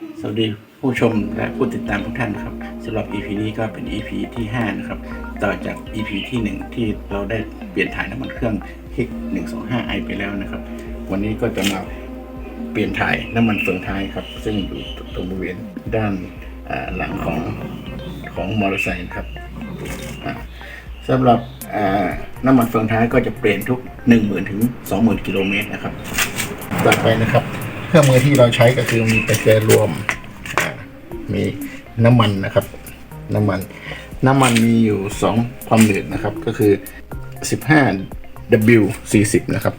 สวัสดีผู้ชมและผู้ติดตามทุกท่านครับสำหรับ EP นี้ก็เป็น EP ที่ 5 นะครับ ต่อจาก EP ที่ 1 ที่เราได้เปลี่ยนถ่ายน้ำมันเครื่องฮิก125 i ไปแล้วนะครับ วันนี้ก็จะมาเปลี่ยนถ่ายน้ำมันเฟืองท้ายครับ ซึ่งอยู่ตรงบริเวณด้านหลังของของมอเตอร์ไซค์ครับสำหรับน้ำมันเฟืองท้ายก็จะเปลี่ยนทุก 10,000 ถึง 20,000 กิโลเมตรนะครับ ต่อไปนะครับ เครื่องมือที่เราใช้ก็คือมีประแจรวม มีน้ำมันนะครับ น้ำมัน น้ำมันมีอยู่ 2 ความหนืดนะครับ ก็คือ 15 W 40 นะครับ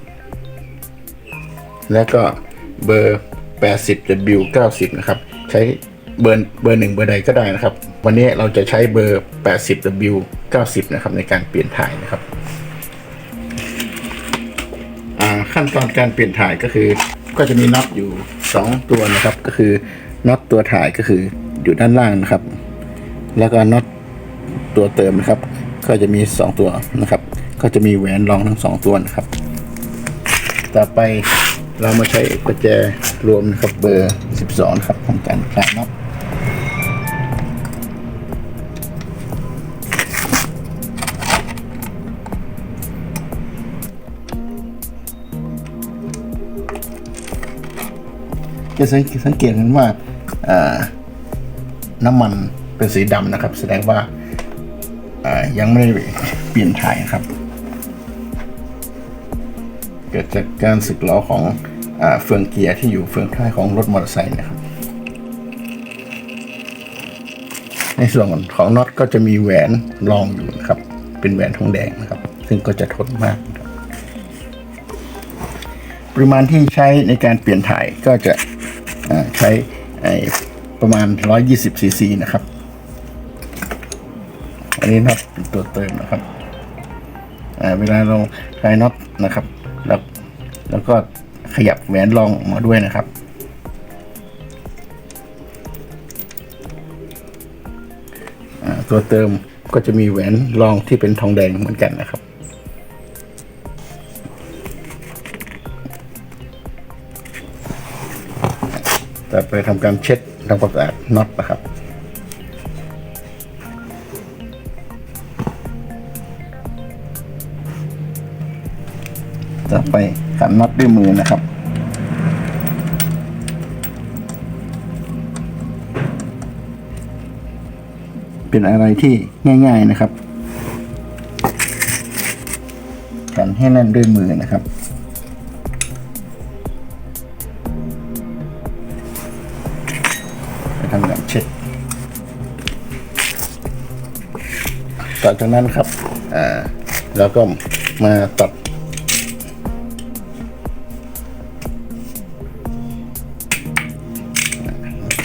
แล้วก็เบอร์ 80 W 90 นะครับ ใช้เบอร์เบอร์หนึ่งเบอร์ใดก็ได้นะครับ วันนี้เราจะใช้เบอร์ 80 W 90 นะครับในการเปลี่ยนถ่ายนะครับขั้นตอนการเปลี่ยนถ่ายก็คือ ก็จะมีน็อตอยู่ 2 ตัวนะครับ ก็คือน็อตตัวถ่ายก็คืออยู่ด้านล่างนะครับ แล้วก็น็อตตัวเติมนะครับ ก็จะมี 2 ตัวนะครับ ก็จะมีแหวนรองทั้ง 2 ตัวนะครับ ต่อไปเรามาใช้กุญแจรวมนะครับเบอร์ 12 ครับของการคลายน็อต จะสังสังเกตเห็นว่าน้ำมันเป็นสีดำนะครับ แสดงว่าายังไม่ได้เปลี่ยนถ่ายครับ เกิดจากการสึกหรอของอเฟืองเกียร์ที่อยู่เฟืองท้ายของรถมอเตอร์ไซค์นะครับ ในส่วนของน็อตก็จะมีแหวนรองอยู่นะครับ เป็นแหวนทองแดงนะครับ ซึ่งก็จะทนมากปริมาณที่ใช้ในการเปลี่ยนถ่ายก็จะ ใช้ประมาณ 120ซีซีนะครับ อันนี้น็อตเป็นตัวเติมนะครับเวลาเราคลายน็อตนะครับ แล้วแล้วก็ขยับแหวนรองมาด้วยนะครับตัวเติมก็จะมีแหวนรองที่เป็นทองแดงเหมือนกันนะครับ ต่อไปทำการเช็ดทำความสะอาดน็อตนะครับต่อไปขันน็อตด้วยมือนะครับ เป็นอะไรที่ง่าย ๆนะครับ ขันให้แน่นด้วยมือนะครับ ทำการเช็ดต่อจากนั้นครับ อ่าแล้วก็มาตัด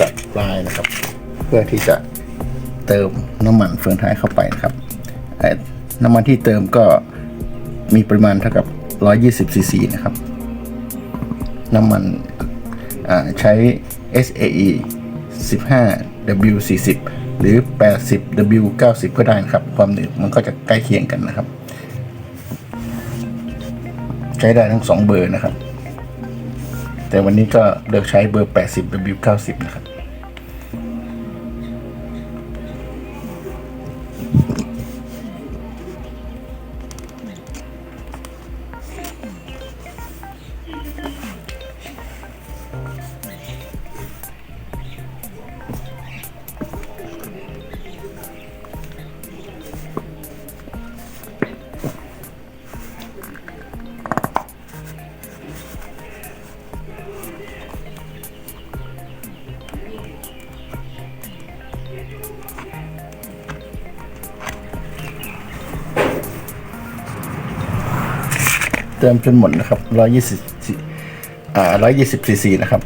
ตัดปลายนะครับ เพื่อที่จะเติมน้ำมันเฟืองท้ายเข้าไปนะครับ น้ำมันที่เติมก็มีปริมาณเท่ากับ 120ซีซีนะครับ น้ำมันอ่าใช้ SAE 15 W 40หรือ 80 W 90ก็ได้นะครับ ความหนืดมันก็จะใกล้เคียงกันนะครับ ใช้ได้ทั้งสองเบอร์นะครับ แต่วันนี้ก็เลือกใช้เบอร์ 80 W 90นะครับ เติมจนหมดนะครับ120อ่า120ซีซีนะครับ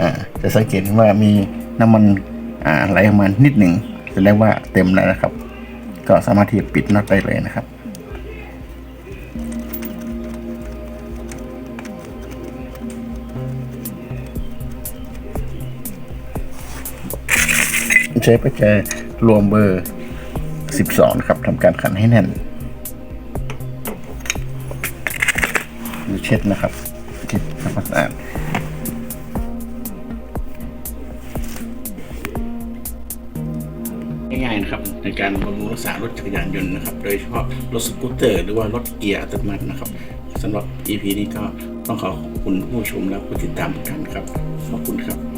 อ่า จะสังเกตว่ามีน้ำมัน อ่า ไหลออกมานิดหนึ่งแสดงว่าเต็มแล้วนะครับ ก็สามารถที่จะปิดน็อตได้เลยนะครับ ใช้ประแจรวมเบอร์ 12 ครับทำการขันให้แน่นหรือเช็ดนะครับเช็ดทำความสะอาดง่ายๆนะครับในการบำรุงรักษารถจักรยานยนต์นะครับ โดยเฉพาะรถสกูตเตอร์ หรือว่ารถเกียร์อัตโนมัตินะครับสำหรับ EP นี้ก็ต้องขอขอบคุณผู้ชมและผู้ติดตามกท่านครับ ขอบคุณครับ